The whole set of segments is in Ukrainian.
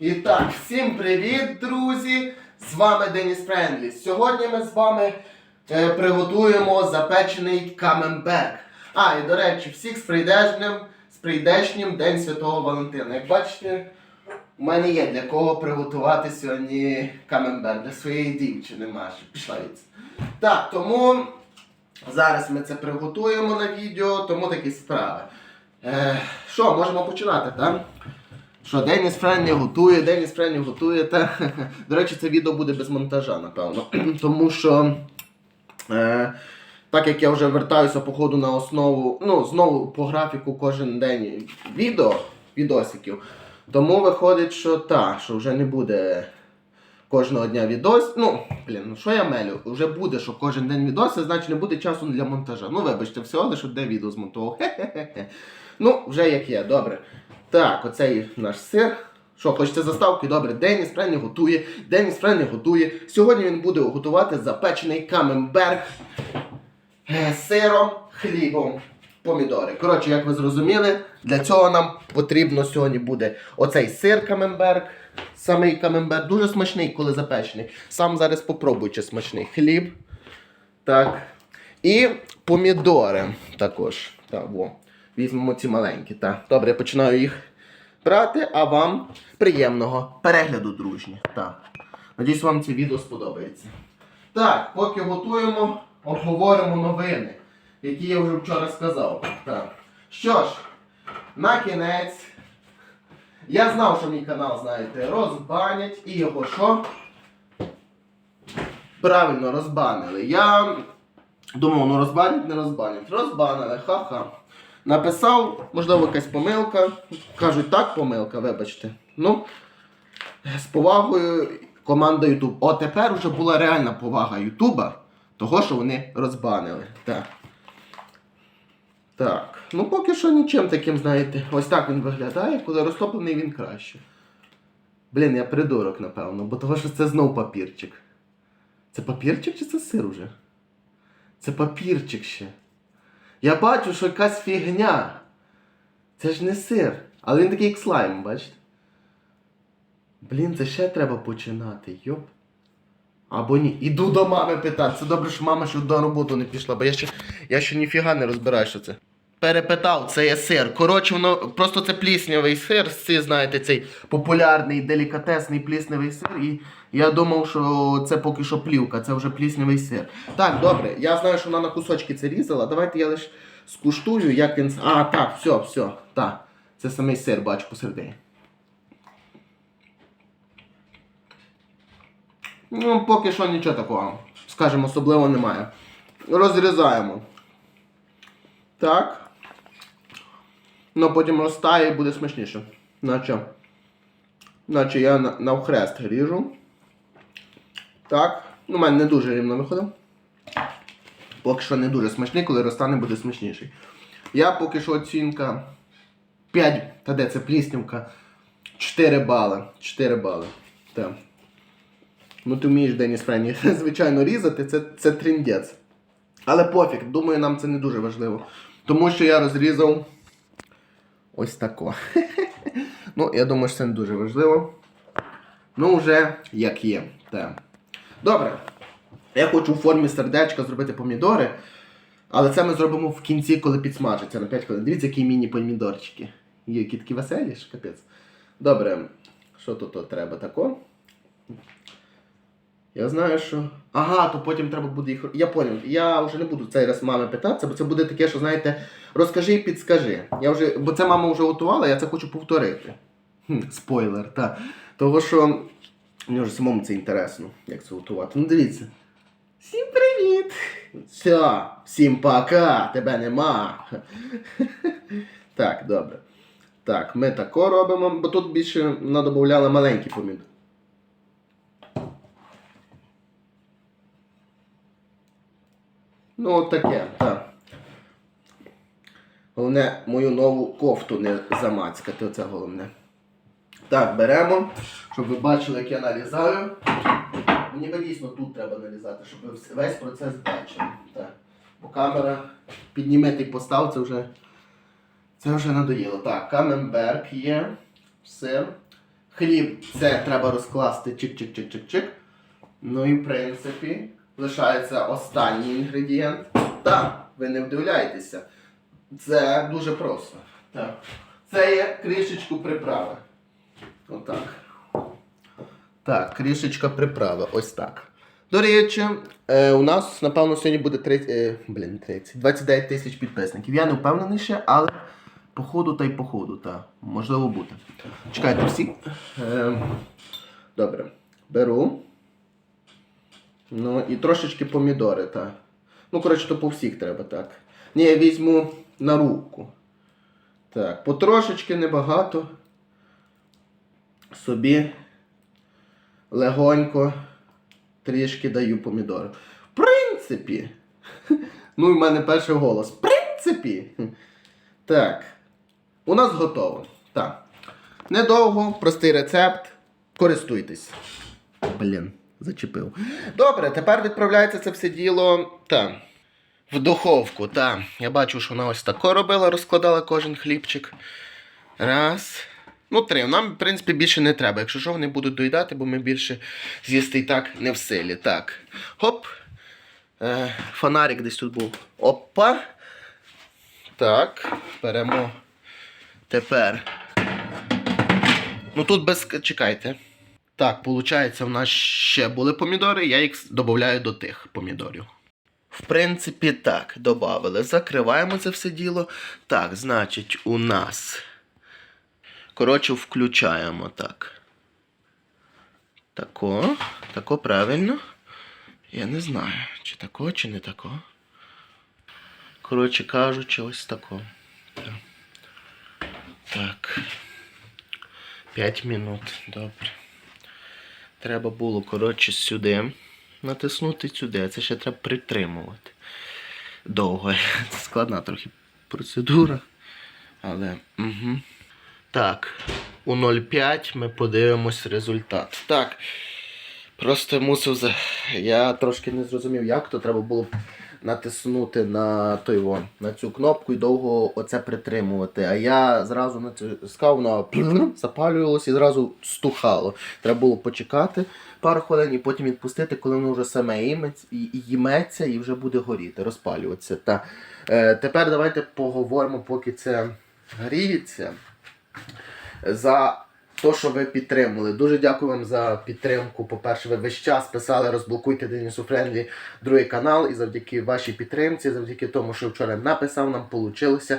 І так, всім привіт, друзі! З вами Деніс Френдлі. Сьогодні ми з вами е, приготуємо запечений камемберг. А, і до речі, всіх з прийдешнім, з прийдешнім День Святого Валентина. Як бачите, у мене є для кого приготувати сьогодні камемберг для своєї дівчини Маші. Пішла від. Так, тому зараз ми це приготуємо на відео, тому такі справи. Е, що, можемо починати, так? Що Деніс Френні готує, Деніс Френні готує. Та... До речі, це відео буде без монтажа, напевно. Тому що, е, так як я вже вертаюся по ходу на основу, ну, знову по графіку кожен день відео, відосиків, тому виходить, що та, що вже не буде кожного дня відос. Ну, блін, ну що я мелю? Вже буде, що кожен день відоси, значить не буде часу для монтажа. Ну, вибачте, всього лише де відео змонтував. Хе-хе-хе. Ну, вже як є, добре. Так, оцей наш сир. Що, хочете заставки? Добре, Деніс Френні готує. Деніс Френні готує. Сьогодні він буде готувати запечений камемберг е, сиром, хлібом, помідори. Коротше, як ви зрозуміли, для цього нам потрібно сьогодні буде оцей сир камемберг. Самий камемберг дуже смачний, коли запечений. Сам зараз попробую, чи смачний хліб. Так. І помідори також. Так, во. Візьмемо ці маленькі. Так. Добре, я починаю їх брати, а вам приємного перегляду, дружні. Так. Надіюсь, вам це відео сподобається. Так, поки готуємо, обговоримо новини, які я вже вчора сказав. Так. Що ж, на кінець. Я знав, що мій канал, знаєте, розбанять і його що? Правильно, розбанили. Я думав, ну розбанять, не розбанять. Розбанили, ха-ха. Написав, можливо, якась помилка. Кажуть, так, помилка, вибачте. Ну, з повагою команда YouTube. О, тепер вже була реальна повага Ютуба, того, що вони розбанили. Так. Так. Ну поки що нічим таким, знаєте. Ось так він виглядає, коли розтоплений він краще. Блін, я придурок, напевно, бо того, що це знов папірчик. Це папірчик чи це сир уже? Це папірчик ще. Я бачу, що якась фігня. Це ж не сир. Але він такий як слайм, бачите? Блін, це ще треба починати, йоп. Або ні. Іду до мами питати. Це добре, що мама ще до роботу не пішла, бо я ще, я ще ніфіга не розбираю, що це. Перепитав, це є сир. Коротше, воно просто це пліснявий сир, це, знаєте, цей популярний, делікатесний пліснявий сир. І я думав, що це поки що плівка, це вже пліснявий сир. Так, добре, я знаю, що вона на кусочки це різала. Давайте я лише скуштую, як він. А, так, все, все, так. Це самий сир, бачу посередині. Ну, поки що нічого такого, скажімо, особливо немає. Розрізаємо. Так. Ну потім розтає і буде смачніше. Наче. Наче я на- навхрест ріжу. Так. Ну, у мене не дуже рівно виходить. Поки що не дуже смачний, коли розтане, буде смачніший. Я поки що оцінка 5, та де це пліснівка. 4 бали. 4 бали. Так. Ну ти вмієш Деніс Френі, звичайно, різати, це, це тріндець. Але пофіг, думаю, нам це не дуже важливо. Тому що я розрізав ось тако. ну, я думаю, що це не дуже важливо. Ну, вже як є. Так. Добре. Я хочу у формі сердечка зробити помідори. Але це ми зробимо в кінці, коли підсмажиться на 5 хвилин. Дивіться, які міні-помідорчики. Які такі веселі, капець. Добре, що тут треба тако? Я знаю, що. Ага, то потім треба буде їх. Я поняв. Я вже не буду цей раз мами питатися, бо це буде таке, що знаєте, розкажи і підскажи. Я вже... Бо це мама вже готувала, я це хочу повторити. Хм, спойлер, так. Того що мені вже самому це інтересно, як це готувати. Ну дивіться. Всім привіт! Все, всім пока, тебе нема. так, добре. Так, ми тако робимо, бо тут більше надобавляли маленькі помідори. Ну, от таке, так. Головне, мою нову кофту не замацькати, оце головне. Так, беремо, щоб ви бачили, як я нарізаю. Мені би дійсно тут треба нарізати, щоб ви весь процес бачили. Так. Бо камера піднімете і постав, це вже, це вже надоїло. Так, камемберг є, сир, Хліб це треба розкласти чик-чик-чик-чик-чик. Ну і в принципі, лишається останній інгредієнт. Так, ви не вдивляєтеся. Це дуже просто. Так. Це є кришечку приправи. Отак. Так, кришечка приправи. Ось так. До речі, е, у нас, напевно, сьогодні буде 30, е, блін, 30, 29 тисяч підписників. Я не впевнений ще, але походу та й походу, та. Можливо бути. Чекайте всі. Е, добре. Беру. Ну і трошечки помідори, так. Ну, коротше, то по всіх треба так. Ні, я візьму на руку. Так, потрошечки небагато. Собі легонько трішки даю помідори. В принципі. Ну, і в мене перший голос. В принципі. Так. У нас готово. Так. Недовго, простий рецепт. Користуйтесь. Блін, зачепив. Добре, тепер відправляється це все діло. Так. В духовку, так. Я бачу, що вона ось тако робила, розкладала кожен хлібчик. Раз. Ну, три. Нам, в принципі, більше не треба. Якщо що, вони будуть доїдати, бо ми більше з'їсти і так не в силі. Так. Хоп. Е, фонарик десь тут був. Опа. Так. Беремо. Тепер. Ну тут без. Чекайте. Так, виходить, в нас ще були помідори, я їх додаю до тих помідорів. В принципі, так, додали. Закриваємо це все діло. Так, значить, у нас. Коротше, включаємо так. Тако. Тако правильно. Я не знаю, чи тако, чи не тако. Коротше кажучи, ось тако. Так. Так. 5 минут. Добре. Треба було, коротше, сюди натиснути сюди, це ще треба притримувати. Довго. Це складна трохи процедура. Але. Угу. Так, у 0,5 ми подивимось результат. Так. Просто мусив. Я трошки не зрозумів, як то треба було натиснути на той вон, на цю кнопку і довго оце притримувати. А я зразу натискав, воно запалювалося і зразу стухало. Треба було почекати пару хвилин і потім відпустити, коли воно вже саме їметься і вже буде горіти, розпалюватися. Та, е, тепер давайте поговоримо, поки це гріється. За те, що ви підтримали. Дуже дякую вам за підтримку. По-перше, ви весь час писали, розблокуйте Денису Френдлі другий канал. І завдяки вашій підтримці, завдяки тому, що вчора написав, нам вийшло,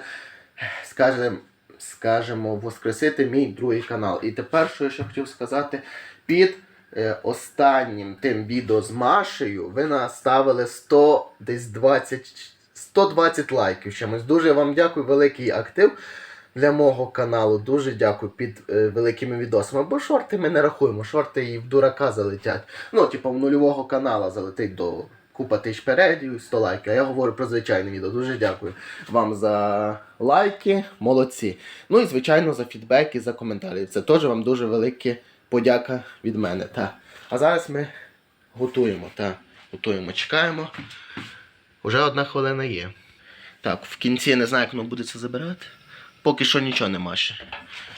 скажемо, скажемо, воскресити мій другий канал. І тепер, що я ще хотів сказати, під е, останнім тим відео з Машею ви наставили 100 десь 20, 120 лайків чимось. Дуже вам дякую, великий актив для мого каналу. Дуже дякую під е, великими відосами. Бо шорти ми не рахуємо, шорти і в дурака залетять. Ну, типу, в нульового канала залетить до купа тисяч переглядів і 100 лайків. А я говорю про звичайне відео. Дуже дякую вам за лайки, молодці. Ну і звичайно за фідбеки, за коментарі. Це теж вам дуже велика подяка від мене. Та. А зараз ми готуємо. Та. Готуємо, чекаємо. Уже одна хвилина є. Так, в кінці не знаю, як воно буде це забирати. Поки що нічого нема ще.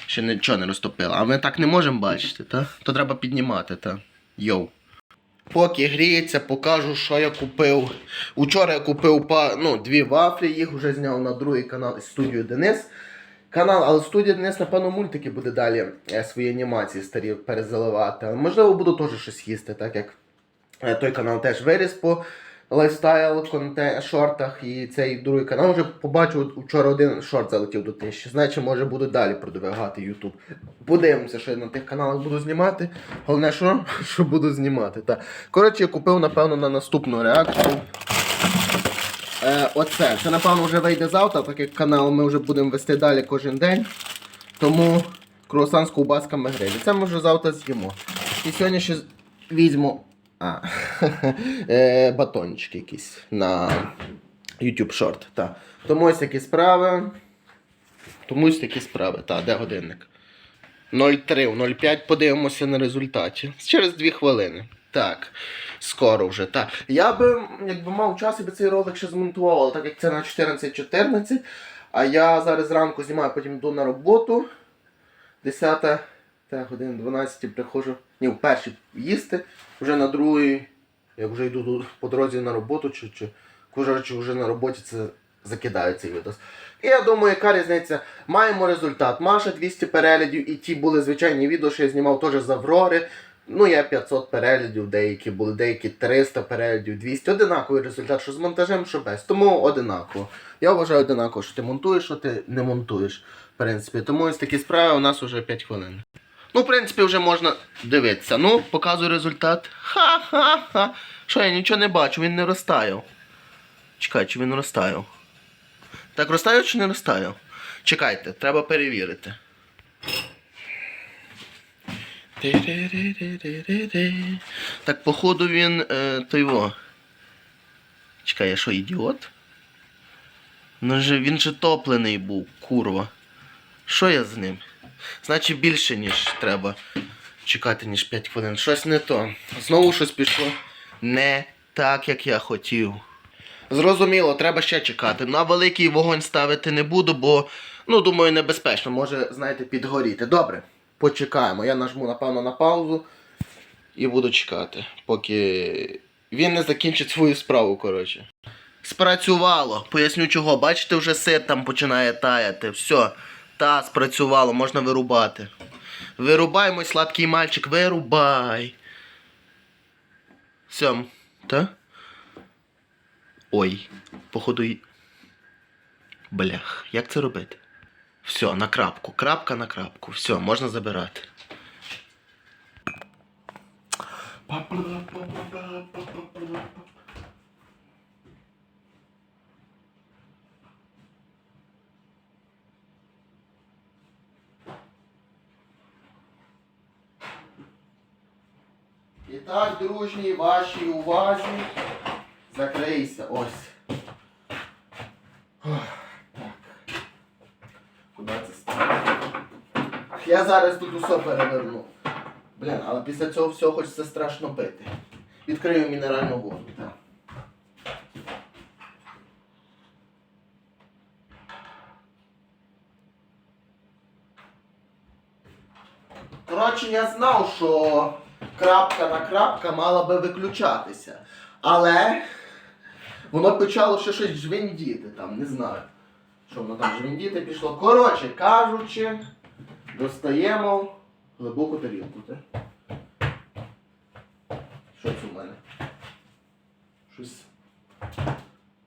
Ще нічого не розтопило. А ми так не можемо бачити, та? То треба піднімати, та. Йоу. Поки гріється, покажу, що я купив. Учора я купив ну, дві вафлі, їх вже зняв на другий канал студію Денис. Канал, але студія Денис, напевно, мультики буде далі е, свої анімації старі перезаливати. Можливо, буду теж щось їсти, так як е, той канал теж виріс по лайфстайл, контент, шортах, і цей другий канал вже побачив вчора один шорт залетів до тисячі. Значить, може буду далі продвигати YouTube. Подивимося, що я на тих каналах буду знімати. Головне, що, що буду знімати. Та. Коротше, я купив, напевно, на наступну реакцію. Е, оце. Це, напевно, вже вийде завтра, так як канал ми вже будемо вести далі кожен день. Тому круасан з ковбасками грилі. Це ми вже завтра з'їмо. І сьогодні ще візьму а, е, батончики якісь на YouTube Short. Та. Тому ось такі справи. Тому ось такі справи. Та, де годинник? 0,3, 0,5 подивимося на результаті. Через 2 хвилини. Так, скоро вже. Так. Я би, якби мав час, я би цей ролик ще змонтував, але так як це на 14.14, а я зараз зранку знімаю, потім йду на роботу. 10 Так, годин 12 приходжу. Ні, в першій їсти, вже на другій, як вже йду по дорозі на роботу, чи, чи коротше, вже на роботі це закидаю цей відос. І я думаю, яка різниця? Маємо результат. Маша 200 переглядів, і ті були звичайні відео, що я знімав теж з Аврори. Ну, я 500 переглядів, деякі були, деякі 300 переглядів, 200. Одинаковий результат, що з монтажем, що без. Тому одинаково. Я вважаю одинаково, що ти монтуєш, що ти не монтуєш. В принципі, тому ось такі справи у нас вже 5 хвилин. Ну, в принципі, вже можна дивитися. Ну, показую результат. Ха-ха-ха. Що я нічого не бачу, він не розтаяв. Чекай, чи він розтаяв? Так розтаяв чи не розтаяв? Чекайте, треба перевірити. Так, походу він е, той во. Чекай, я що, ідіот? Ну же, він же топлений був, курва. Що я з ним? Значить більше, ніж треба чекати, ніж 5 хвилин. Щось не то. Знову щось пішло не так, як я хотів. Зрозуміло, треба ще чекати. На великий вогонь ставити не буду, бо, ну, думаю, небезпечно. Може, знаєте, підгоріти. Добре, почекаємо. Я нажму, напевно, на паузу і буду чекати, поки він не закінчить свою справу, коротше. Спрацювало. Поясню чого. Бачите, вже сир там починає таяти. Все. Та, спрацювало, можна вирубати. Вирубай, мой сладкий мальчик, вирубай. Все. Та? Ой, походу. Блях, як це робити? Все, на крапку. Крапка на крапку. Все, можна забирати. І так, дружній вашій увазі. Закрийся, ось. Так. Куди це ставити? Я зараз тут усе переверну. Блін, але після цього всього хочеться страшно пити. Відкрию мінеральну воду. Так. Коротше, я знав, що крапка на крапка мала би виключатися. Але воно почало ще щось жвендіти там, не знаю. Що воно там жвендіти пішло. Коротше кажучи, достаємо глибоку тарілку. Так? Що це в мене? Щось.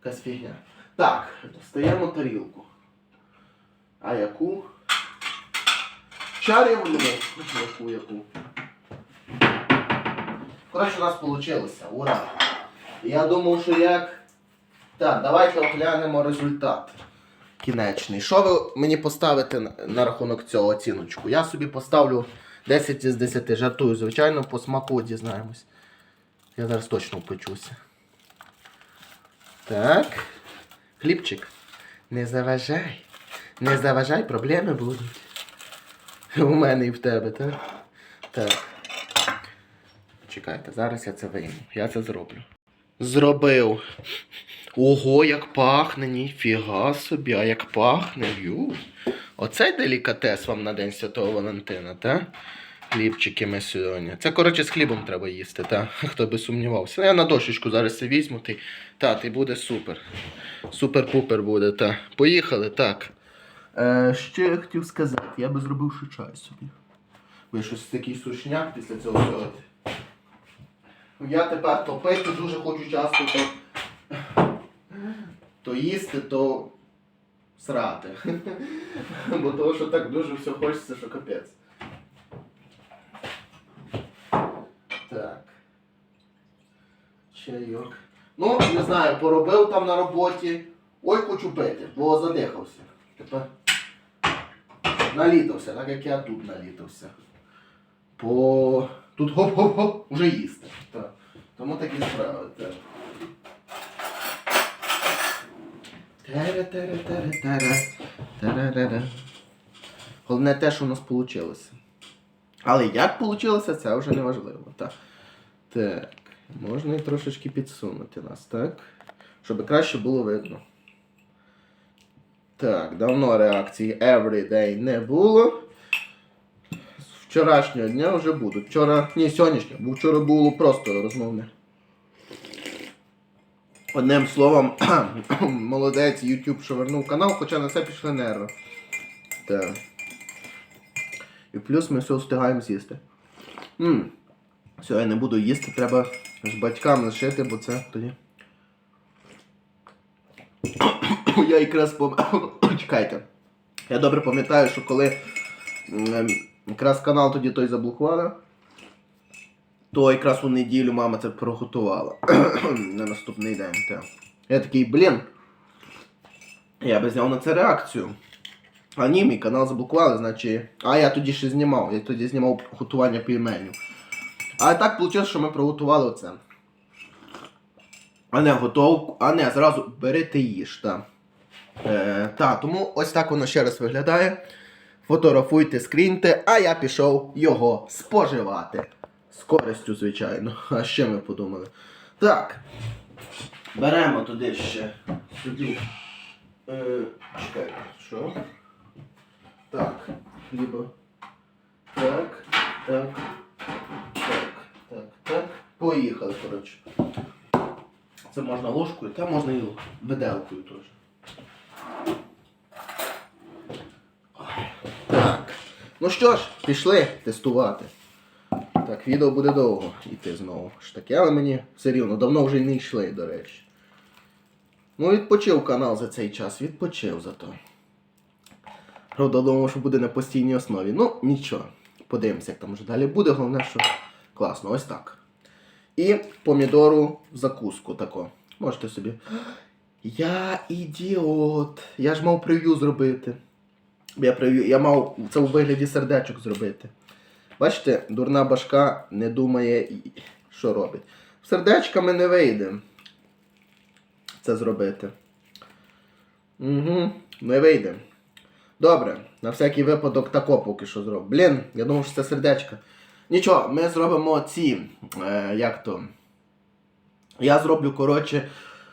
Якась фігня. Так, достаємо тарілку. А яку? Чарівну. Яку, яку. Коротше, у нас вийшло. Ура! Я думав, що як. Так, давайте оглянемо результат. Кінечний. Що ви мені поставите на, рахунок цього оціночку? Я собі поставлю 10 із 10. Жартую, звичайно, по смаку дізнаємось. Я зараз точно впечуся. Так. Хлібчик. Не заважай. Не заважай, проблеми будуть. У мене і в тебе, так? Так. Чекайте, зараз я це вийму. Я це зроблю. Зробив. Ого, як пахне, ніфіга собі, а як пахне. Ю. Оцей делікатес вам на День Святого Валентина, та? Хлібчики ми сьогодні. Це, коротше, з хлібом треба їсти, та? Хто би сумнівався. Ну, Я на дощечку зараз це візьму, ти, та, ти буде супер. Супер-пупер буде, та. Поїхали, так. Е, що я хотів сказати, я би зробив ще чай собі. Ви щось такий сушняк після цього. Я тепер то пити дуже хочу часто то, то їсти, то срати. Бо того, що так дуже все хочеться, що капець. Так. Чайок. Ну, не знаю, поробив там на роботі. Ой, хочу пити, бо задихався. Тепер налітався, так як я тут налітався. По... Тут хоп-хоп-хоп, вже їсти. Так. Тому такі справи. Так. Головне те, що у нас вийшло. Але як вийшло, це вже не важливо. Так. Так. Можна і трошечки підсунути нас, так? Щоб краще було видно. Так, давно реакції Everyday не було. Вчорашнього дня вже будуть. Вчора, ні, сьогоднішнього, бо вчора було просто розмовне. Одним словом, молодець YouTube, що канал, хоча на це пішли нерви. Так. І плюс ми все встигаємо з'їсти. Все, я не буду їсти, треба з батькам лишити, бо це тоді. Я якраз пом... Чекайте. Я добре пам'ятаю, що коли якраз канал тоді той заблокували, то якраз у неділю мама це приготувала. на наступний день. Так. Я такий, блін. Я би зняв на це реакцію. А ні, мій канал заблокували, значить. А я тоді ще знімав. Я тоді знімав готування пельменів. А так вийшло, що ми приготували оце. А не готовку, а не, зразу бери ти їж, так. Е, та, тому ось так воно ще раз виглядає. Фотографуйте, скріньте, а я пішов його споживати. З користю, звичайно. А ще ми подумали. Так. Беремо туди ще. Тоді. Е, чекайте, що? Так. Либо. Так, так. Так, так, так. Поїхали, коротше. Це можна ложкою, та можна і виделкою теж. Ну що ж, пішли тестувати. Так, відео буде довго йти знову. ж таки, але мені все рівно, давно вже не йшли, до речі. Ну, відпочив канал за цей час, відпочив зато. Правда, думав, що буде на постійній основі. Ну, нічого. Подивимося, як там вже далі буде. Головне, що класно, ось так. І помідору в закуску тако. Можете собі. Я ідіот. Я ж мав прев'ю зробити. Я, прев'ю, я мав це у вигляді сердечок зробити. Бачите, дурна башка не думає, що робить. Сердечками не вийде це зробити. Угу, не вийде. Добре, на всякий випадок тако поки що зроблю. Блін, я думав, що це сердечко. Нічого, ми зробимо ці. Е, як то? Я зроблю, коротше,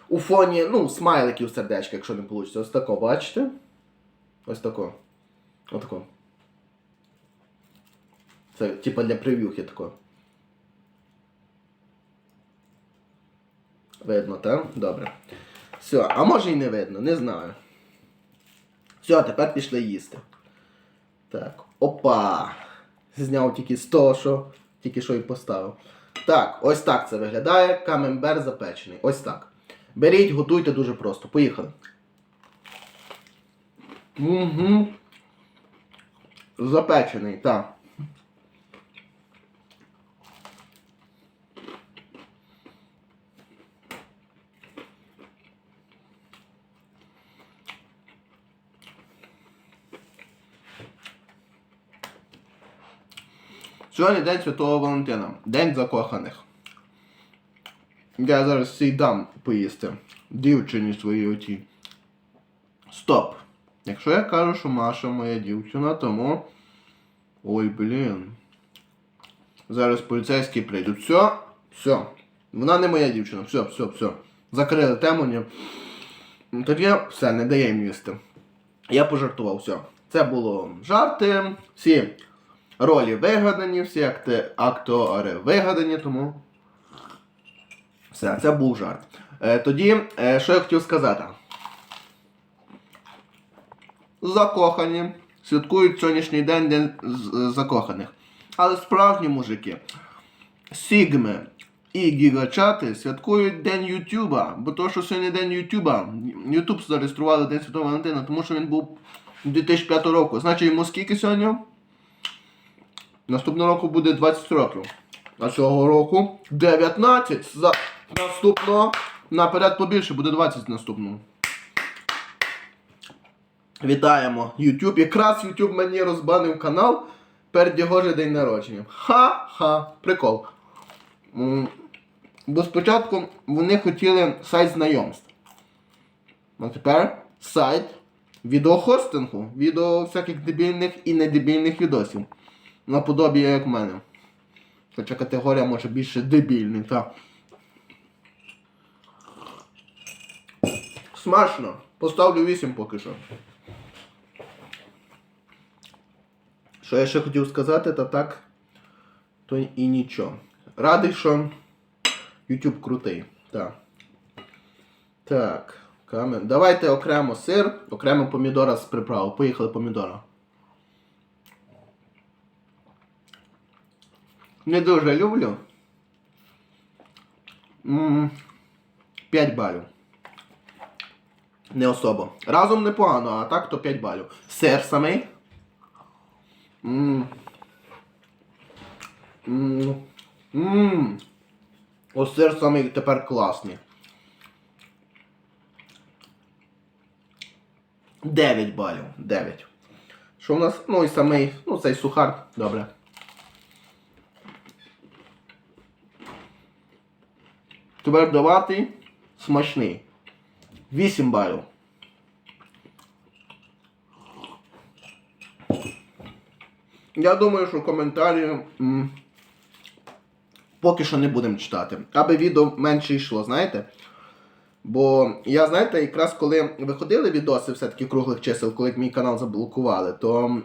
у фоні, ну, смайликів сердечка, якщо не вийде. Ось тако, бачите? Ось тако. Отако. Це типа для прев'юхи тако. Видно, так? Добре. Все, а може і не видно, не знаю. Все, тепер пішли їсти. Так, опа! Зняв тільки з того, що тільки що і поставив. Так, ось так це виглядає. Камембер запечений. Ось так. Беріть, готуйте дуже просто. Поїхали. Угу. Запечений, так. Сьогодні День Святого Валентина. День закоханих. Я зараз всій дам поїсти. Дівчині своїй отій. Стоп. Якщо я кажу, що Маша моя дівчина, тому. Ой, блін. Зараз поліцейські прийдуть. Все, все. Вона не моя дівчина. Все, все, все. Закрили тему. Ні. Тоді все, не дає їм їсти. Я пожартував, все. Це було жарти. Всі ролі вигадані, всі акти, актори вигадані, тому. Все, це був жарт. Е, тоді, е, що я хотів сказати? Закохані. Святкують сьогоднішній день День закоханих. Але справжні мужики. Сігми і гігачати святкують День Ютуба. Бо то, що сьогодні День Ютуба. Ютуб зареєстрували День Святого Валентина, тому що він був 2005 року. Значить йому скільки сьогодні? Наступного року буде 20 років. А цього року 19. За наступного наперед побільше буде 20 наступного. Вітаємо YouTube. Якраз YouTube мені розбанив канал перед його же день народження. Ха-ха, прикол. Бо спочатку вони хотіли сайт знайомств. А тепер сайт відеохостингу, відео всяких дебільних і недебільних відосів. Наподобі як в мене. Хоча категорія може більше дебільний, так. Смачно. Поставлю 8 поки що. Що я ще хотів сказати, та так, то і нічого. Радий, що YouTube крутий. Так. Так. Камен. Давайте окремо сир, окремо помідора з приправою. Поїхали помідора. Не дуже люблю. 5 балів. Не особо. Разом непогано, а так то 5 балів. Сир самий. Ммм. Ммм. Ммм. О, сир самий тепер класний. 9 балів. 9. Що в нас? Ну і самий, ну цей сухар, добре. Твердоватий, смачний. 8 балів. Я думаю, що коментарі м, поки що не будемо читати. Аби відео менше йшло, знаєте? Бо я, знаєте, якраз коли виходили відоси все-таки круглих чисел, коли мій канал заблокували, то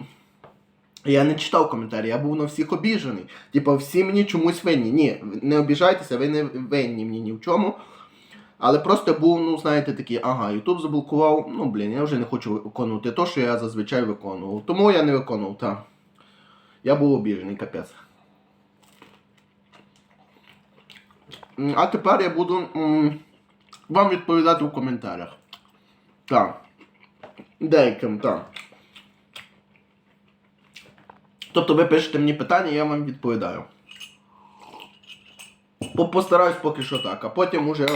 я не читав коментарі, я був на всіх обіжений. Типа, всі мені чомусь винні. Ні, не обіжайтеся, ви не винні мені ні в чому. Але просто був, ну, знаєте, такий, ага, Ютуб заблокував, ну, блін, я вже не хочу виконувати те, що я зазвичай виконував. Тому я не виконував, так. Я був обіжений, капець. А тепер я буду вам відповідати у коментарях. Так. Деяким, так. Тобто ви пишете мені питання, я вам відповідаю. Постараюсь поки що так, а потім уже,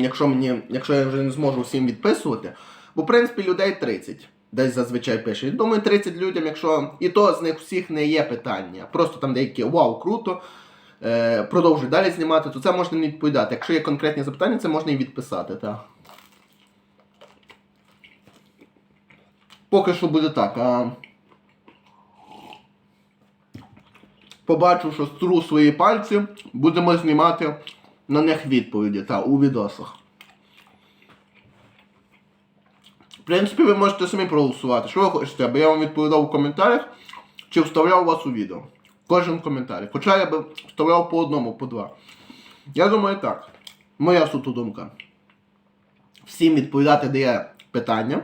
якщо мені, якщо я вже не зможу всім відписувати, бо в принципі людей 30. Десь зазвичай пише. Думаю, 30 людям, якщо і то з них всіх не є питання. Просто там деякі вау, круто. Е, продовжуй далі знімати, то це можна не відповідати. Якщо є конкретні запитання, це можна і відписати, так. Поки що буде так. А... Побачу, що стру свої пальці, будемо знімати на них відповіді та, у відосах. В принципі, ви можете самі проголосувати, що ви хочете, аби я вам відповідав у коментарях чи вставляв вас у відео. Кожен коментар. Хоча я би вставляв по одному, по два. Я думаю так. Моя суто думка. Всім відповідати дає питання.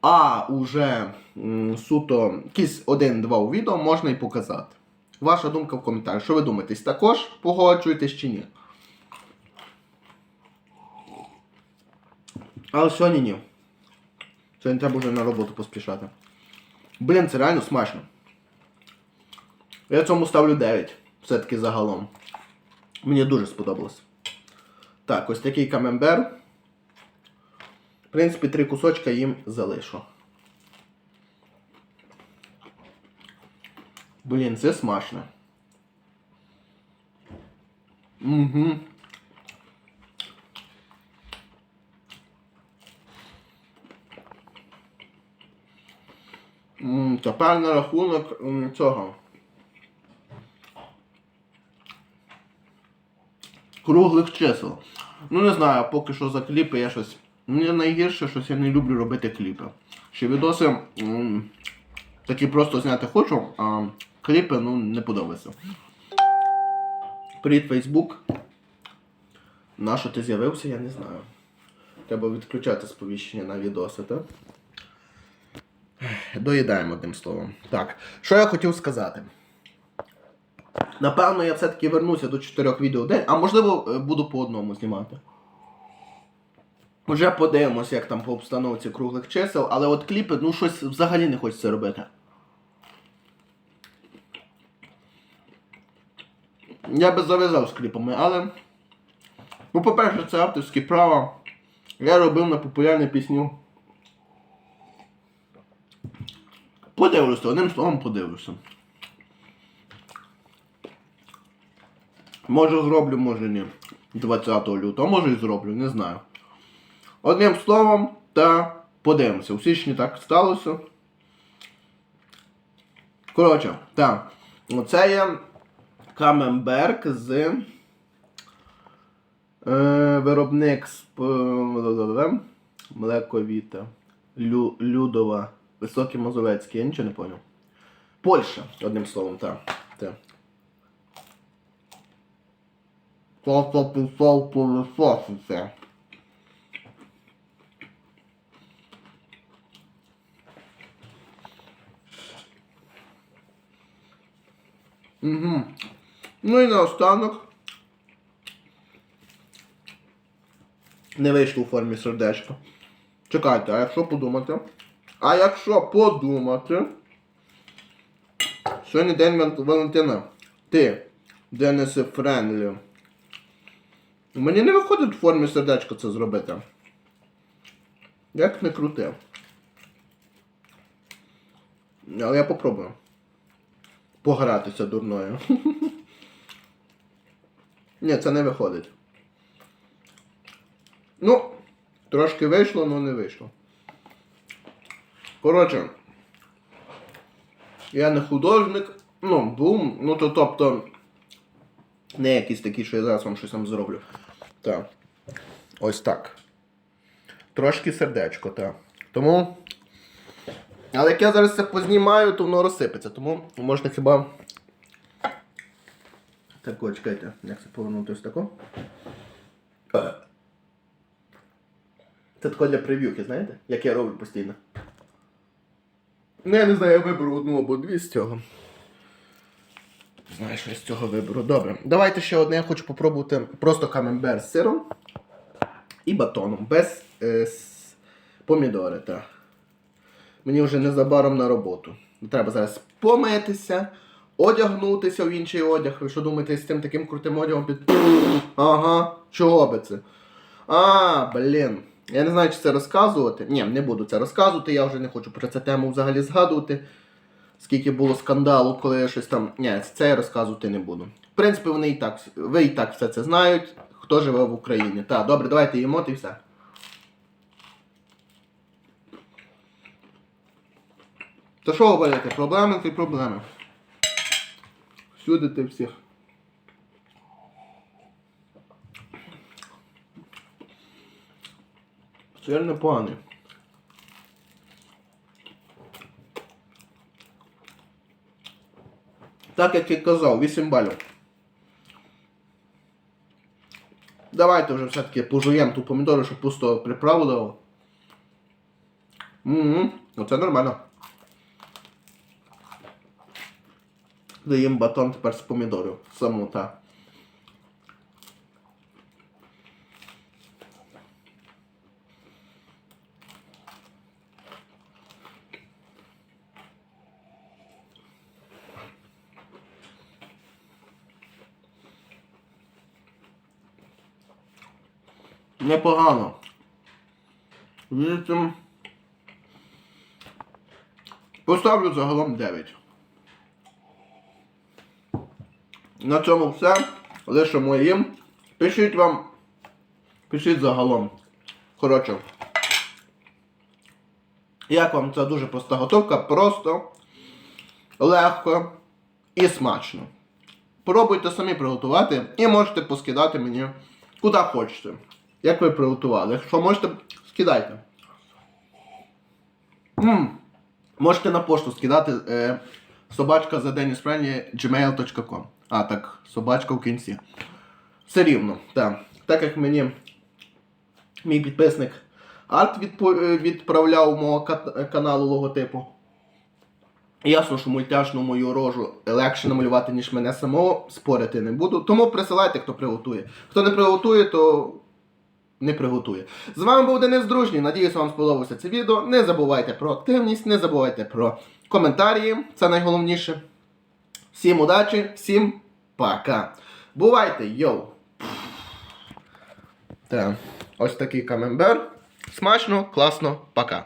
А уже м, суто якісь один-два у відео можна і показати. Ваша думка в коментарі. Що ви думаєте? Також погоджуєтесь чи ні? Але сьогодні ні. Сьогодні треба вже на роботу поспішати. Блін, це реально смачно. Я цьому ставлю 9. Все-таки загалом. Мені дуже сподобалось. Так, ось такий камембер. В принципі, три кусочка їм залишу. Блін, це смачно. Угу. Тепер на рахунок цього. Круглих чисел. Ну не знаю, поки що за кліпи я щось. Мені найгірше, щось я не люблю робити кліпи. Ще відоси такі просто зняти хочу, а кліпи ну не подобаються. Привіт, Фейсбук. На що ти з'явився, я не знаю. Треба відключати сповіщення на відоси, так? Доїдаємо одним словом. Так, що я хотів сказати. Напевно, я все-таки вернуся до 4 відео в день, а можливо е, буду по одному знімати. Вже подивимось, як там по обстановці круглих чисел, але от кліпи, ну щось взагалі не хочеться робити. Я би зав'язав з кліпами, але. Ну, по-перше, це авторські права. Я робив на популярні пісню. Подивлюся, одним словом подивлюся. Може зроблю, може ні. 20 лютого, може і зроблю, не знаю. Одним словом, та подивимося. У січні так сталося. Коротше, так. Оце є Каменберг з е, виробник з п- Млековіта. Лю, Людова. Високий Мазовецький, я нічого не поняв. Польща, одним словом, так. так. Просто пішов пилососиться. Угу. Ну і наостанок. Не вийшло у формі сердечка. Чекайте, а якщо подумати? А якщо подумати? Сьогодні день Валентина. Ти, Денисе Френлі. Мені не виходить в формі сердечка це зробити. Як не крути. Але я попробую. Погратися дурною. Ні, це не виходить. Ну, трошки вийшло, але не вийшло. Коротше, я не художник, ну, бум, ну то тобто. Не якийсь такий, що я зараз вам щось там зроблю. Так. Ось так. Трошки сердечко, так. Тому. Але як я зараз це познімаю, то воно розсипеться. Тому можна хіба. Так, о, чекайте, як це повернути ось тако. Е. Це тако для прев'юхи, знаєте? Як я роблю постійно. Ну, я не знаю, я виберу одну або дві з цього. Знаєш, що я з цього виберу. Добре. Давайте ще одне. Я хочу попробувати просто камембер з сиром і батоном. Без е, помідори. Так. Мені вже незабаром на роботу. Треба зараз помитися, одягнутися в інший одяг. Ви що думаєте, з цим таким крутим одягом під. Ага, чого би це? А, блін. Я не знаю, чи це розказувати. Ні, не буду це розказувати, я вже не хочу про цю тему взагалі згадувати. Скільки було скандалу, коли я щось там. Ні, це я розказувати не буду. В принципі, вони і так, ви і так все це знають, хто живе в Україні. Так, добре, давайте їмо і все. То що говорити? Проблеми це проблеми. Всюди ти всіх. Сир непоганий. Так як і казав, 8 балів. Давайте вже все-таки пожуємо ту помідору, щоб пусто приправу дало. Угу, оце нормально. Даємо батон тепер з помідорів. Саму та. Непогано. Вісім. Поставлю загалом 9. На цьому все. Лише моїм. Пишіть вам. Пишіть загалом. Коротше. Як вам ця дуже проста готовка? Просто, легко і смачно. Пробуйте самі приготувати і можете поскидати мені куди хочете. Як ви приготували. Якщо можете, скидайте. М. Можете на пошту скидати е, собачка за gmail.com. А, так, собачка в кінці. Все рівно, так. Так як мені мій підписник арт е, відправляв мого кат- каналу логотипу. Ясно, що мультяшну мою рожу легше намалювати, ніж мене самого, спорити не буду. Тому присилайте, хто приготує. Хто не приготує, то не приготує. З вами був Денис Дружній. Надіюсь, вам сподобалося це відео. Не забувайте про активність, не забувайте про коментарі. Це найголовніше. Всім удачі, всім пока. Бувайте, йоу! Так, ось такий камембер. Смачно, класно, пока.